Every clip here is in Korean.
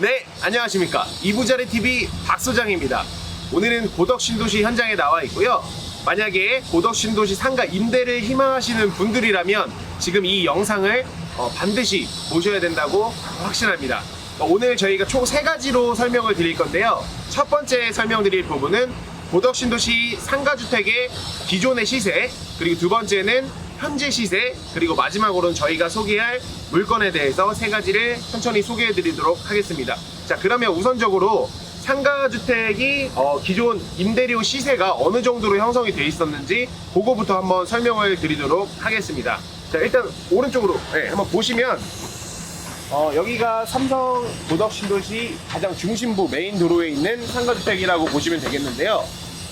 네, 안녕하십니까. 이부자리 TV 박소장입니다. 오늘은 고덕 신도시 현장에 나와 있고요. 만약에 고덕 신도시 상가 임대를 희망하시는 분들이라면 지금 이 영상을 어, 반드시 보셔야 된다고 확신합니다. 어, 오늘 저희가 총 세 가지로 설명을 드릴 건데요. 첫 번째 설명드릴 부분은 고덕 신도시 상가주택의 기존의 시세, 그리고 두 번째는 현재 시세, 그리고 마지막으로는 저희가 소개할 물건에 대해서 세 가지를 천천히 소개해 드리도록 하겠습니다. 자, 그러면 우선적으로 상가주택이 어, 기존 임대료 시세가 어느 정도로 형성이 돼 있었는지 그거부터 한번 설명을 드리도록 하겠습니다. 자, 일단 오른쪽으로 네, 한번 보시면 어, 여기가 삼성 고덕 신도시 가장 중심부 메인 도로에 있는 상가주택이라고 보시면 되겠는데요.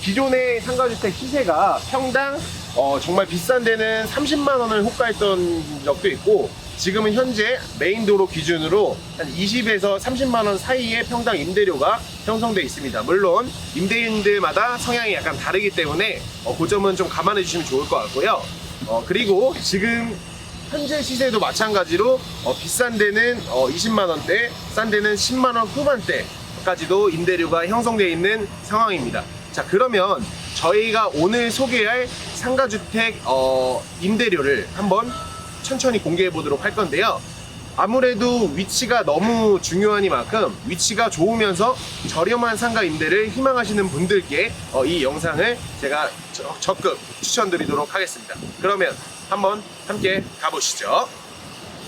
기존의 상가주택 시세가 평당 어, 정말 비싼 데는 30만 원을 호가했던 적도 있고 지금은 현재 메인 도로 기준으로 한 20에서 30만 원 사이의 평당 임대료가 형성돼 있습니다. 물론 임대인들마다 성향이 약간 다르기 때문에 어, 그 점은 좀 감안해 주시면 좋을 것 같고요. 어, 그리고 지금 현재 시세도 마찬가지로 어, 비싼 데는 어, 20만 원대, 싼 데는 10만 원 후반대까지도 임대료가 형성되어 있는 상황입니다. 자 그러면 저희가 오늘 소개할 상가주택 어, 임대료를 한번 천천히 공개해 보도록 할 건데요. 아무래도 위치가 너무 중요하니만큼 위치가 좋으면서 저렴한 상가 임대를 희망하시는 분들께 어, 이 영상을 제가 저- 적극 추천드리도록 하겠습니다. 그러면 한번 함께 가보시죠.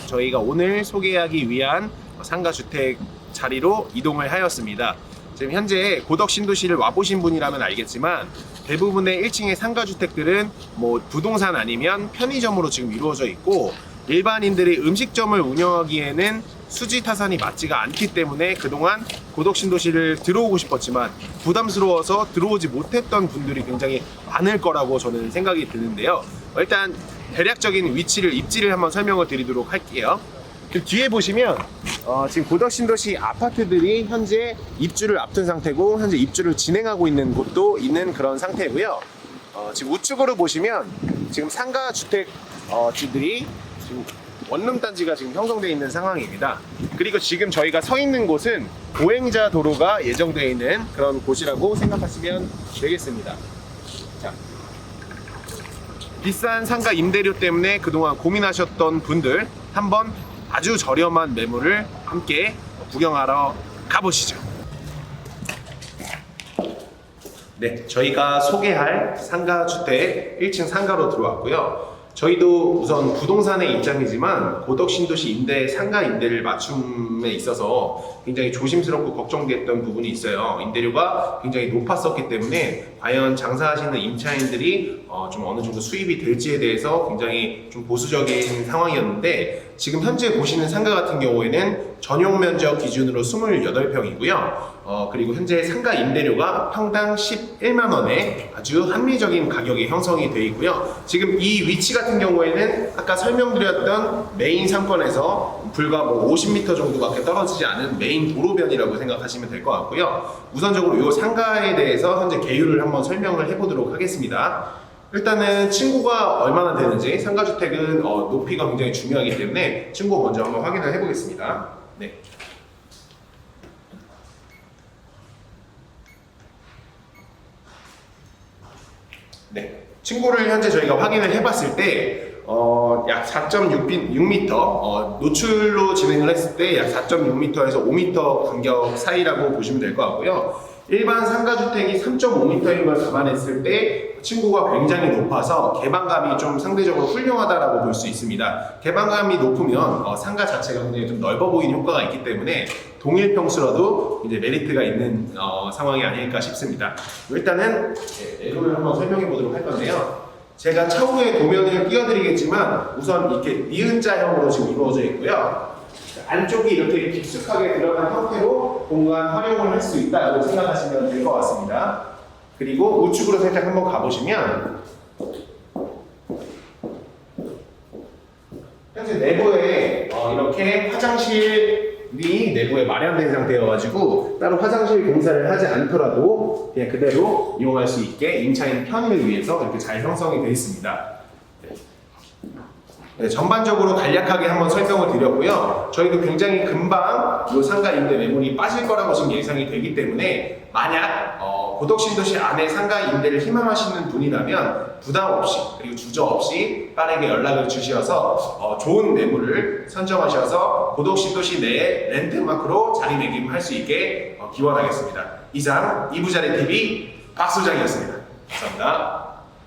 저희가 오늘 소개하기 위한 상가주택 자리로 이동을 하였습니다. 지금 현재 고덕 신도시를 와보신 분이라면 알겠지만 대부분의 1층의 상가주택들은 뭐 부동산 아니면 편의점으로 지금 이루어져 있고 일반인들이 음식점을 운영하기에는 수지 타산이 맞지가 않기 때문에 그동안 고덕 신도시를 들어오고 싶었지만 부담스러워서 들어오지 못했던 분들이 굉장히 많을 거라고 저는 생각이 드는데요. 일단 대략적인 위치를 입지를 한번 설명을 드리도록 할게요. 그 뒤에 보시면 어, 지금 고덕 신도시 아파트들이 현재 입주를 앞둔 상태고 현재 입주를 진행하고 있는 곳도 있는 그런 상태고요. 어, 지금 우측으로 보시면 지금 상가 주택 어, 지들이 지금 원룸 단지가 지금 형성되어 있는 상황입니다. 그리고 지금 저희가 서 있는 곳은 보행자 도로가 예정되어 있는 그런 곳이라고 생각하시면 되겠습니다. 자, 비싼 상가 임대료 때문에 그동안 고민하셨던 분들 한번 아주 저렴한 매물을 함께 구경하러 가보시죠. 네, 저희가 소개할 상가 주택 1층 상가로 들어왔고요. 저희도 우선 부동산의 입장이지만 고덕 신도시 임대 상가 임대를 맞춤에 있어서 굉장히 조심스럽고 걱정됐던 부분이 있어요. 임대료가 굉장히 높았었기 때문에 과연 장사하시는 임차인들이 어, 좀 어느 정도 수입이 될지에 대해서 굉장히 좀 보수적인 상황이었는데 지금 현재 보시는 상가 같은 경우에는 전용 면적 기준으로 28평이고요. 어, 그리고 현재 상가 임대료가 평당 11만 원에 아주 합리적인 가격이 형성이 되어 있고요. 지금 이 위치 같은 경우에는 아까 설명드렸던 메인 상권에서 불과 뭐 50m 정도밖에 떨어지지 않은 메인 도로변이라고 생각하시면 될 것 같고요. 우선적으로 이 상가에 대해서 현재 계율을 한번 설명을 해보도록 하겠습니다. 일단은 층고가 얼마나 되는지 상가주택은 어, 높이가 굉장히 중요하기 때문에 층고 먼저 한번 확인을 해보겠습니다. 네. 네. 층고를 현재 저희가 확인을 해봤을 때, 어, 약 4.6m, 어, 노출로 진행을 했을 때 약 4.6m에서 5m 간격 사이라고 보시면 될 것 같고요. 일반 상가주택이 3.5m인 걸 감안했을 때 층고가 굉장히 높아서 개방감이 좀 상대적으로 훌륭하다라고 볼 수 있습니다. 개방감이 높으면 어, 상가 자체가 굉장히 좀 넓어 보이는 효과가 있기 때문에 동일 평수라도 이제 메리트가 있는 어, 상황이 아닐까 싶습니다. 일단은 네, 내부를 한번 설명해 보도록 할 건데요. 제가 차후에 도면을 띄워드리겠지만 우선 이렇게 니은자형으로 지금 이루어져 있고요. 안쪽이 이렇게 깊숙하게 들어간 형태로 공간 활용을 할 수 있다고 생각하시면 될 것 같습니다. 그리고 우측으로 살짝 한번 가보시면 현재 내부에 어, 이렇게 화장실이 내부에 마련된 상태여가지고 따로 화장실 공사를 하지 않더라도 그냥 그대로 이용할 수 있게 임차인 편의를 위해서 이렇게 잘 형성이 되어 있습니다. 네. 네, 전반적으로 간략하게 한번 설명을 드렸고요. 저희도 굉장히 금방 이 상가 임대 매물이 빠질 거라고 지금 예상이 되기 때문에 만약 어, 고덕신도시 안에 상가 임대를 희망하시는 분이라면 부담 없이 그리고 주저 없이 빠르게 연락을 주셔서 어, 좋은 매물을 선정하셔서 고덕신도시 내에 랜드마크로 자리매김할 수 있게 어, 기원하겠습니다. 이상 이부자리 TV 박소장이었습니다. 감사합니다.